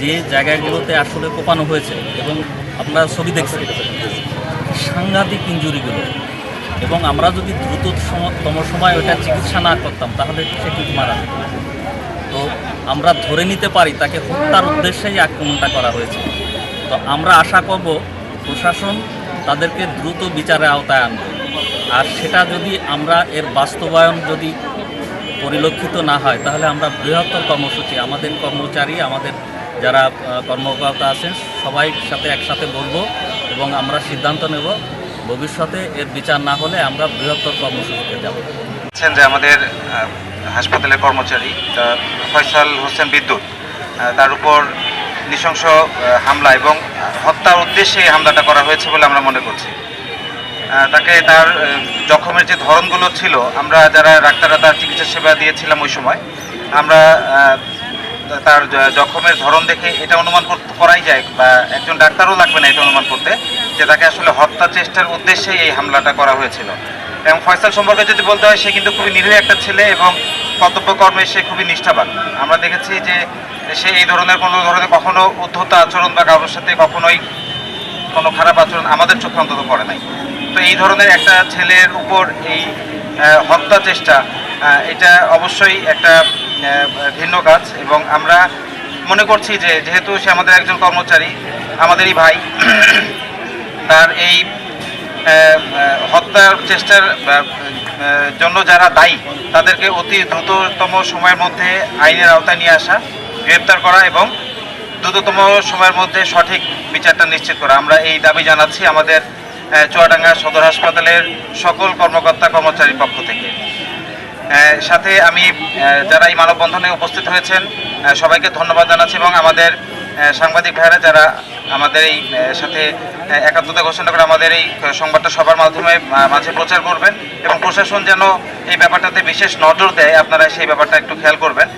যে জায়গাগুলোতে আসলে কোপানো হয়েছে এবং আপনারা ছবি দেখছেন, সাংঘাতিক ইঞ্জুরিগুলো এবং আমরা যদি দ্রুততম সময় ওটা চিকিৎসা না করতাম, তাহলে সে কিন্তু মারা যেত তো আমরা ধরে নিতে পারি, তাকে হত্যার উদ্দেশ্যেই আক্রমণটা করা হয়েছে। তো আমরা আশা করব, প্রশাসন তাদেরকে দ্রুত বিচারের আওতায় আনবে। আর সেটা যদি আমরা এর বাস্তবায়ন যদি পরিলক্ষিত না হয়, তাহলে আমরা বৃহত্তর কর্মসূচি, আমাদের কর্মচারী, আমাদের যারা কর্মকর্তা আছেন, সবাই সাথে একসাথে বলব এবং আমরা সিদ্ধান্ত নেব ভবিষ্যতে এর বিচার না হলে আমরা বৃহত্তর কর্মসূচিতে যাব। যে আমাদের হাসপাতালের কর্মচারী ফয়সাল হোসেন বিদ্যুৎ তার উপর নৃশংস হামলা এবং হত্যার উদ্দেশ্যে হামলাটা করা হয়েছে বলে আমরা মনে করছি। তাকে তার জখমের যে ধরনগুলো ছিল, আমরা যারা ডাক্তাররা তার চিকিৎসা সেবা দিয়েছিলাম ওই সময়, আমরা তার জখমের ধরন দেখে এটা অনুমান করাই যায় বা একজন ডাক্তারও লাগবে না এটা অনুমান করতে, যে তাকে আসলে হত্যা চেষ্টার উদ্দেশ্যে এই হামলাটা করা হয়েছিল। এবং ফয়সাল সম্পর্কে যদি বলতে হয়, সে কিন্তু খুবই নিরীহ একটা ছেলে এবং কর্তব্য কর্মে সে খুবই নিষ্ঠাবান। আমরা দেখেছি যে সে এই ধরনের কোনো ধরনের কখনো উদ্ধত আচরণ বা কারোর সাথে কখনোই কোনো খারাপ আচরণ আমাদের চোখে অন্তত করে নাই। তো এই ধরনের একটা ছেলের উপর এই হত্যা চেষ্টা এটা অবশ্যই একটা ভিন্ন কাজ এবং আমরা মনে করছি যে যেহেতু সে আমাদের একজন কর্মচারী, আমাদেরই ভাই, তার এই হত্যার চেষ্টার জন্য যারা দায়ী, তাদেরকে অতি দ্রুততম সময়ের মধ্যে আইনের আওতায় নিয়ে আসা, গ্রেপ্তার করা এবং দ্রুততম সময়ের মধ্যে সঠিক বিচারটা নিশ্চিত করা। আমরা এই দাবি জানাচ্ছি আমাদের চুয়াডাঙ্গা সদর হাসপাতালের সকল কর্মকর্তা কর্মচারীর পক্ষ থেকে। সাথে আমি যারা এই মানববন্ধনে উপস্থিত হয়েছেন সবাইকে ধন্যবাদ জানাচ্ছি এবং আমাদের সাংবাদিক ভাইরা যারা আমাদের এই সাথে একাত্মতা ঘোষণা করে আমাদের এই সংবাদটা সবার মাধ্যমে মাঝে প্রচার করবেন এবং প্রশাসন যেন এই ব্যাপারটাতে বিশেষ নজর দেয়, আপনারা সেই ব্যাপারটা একটু খেয়াল করবেন।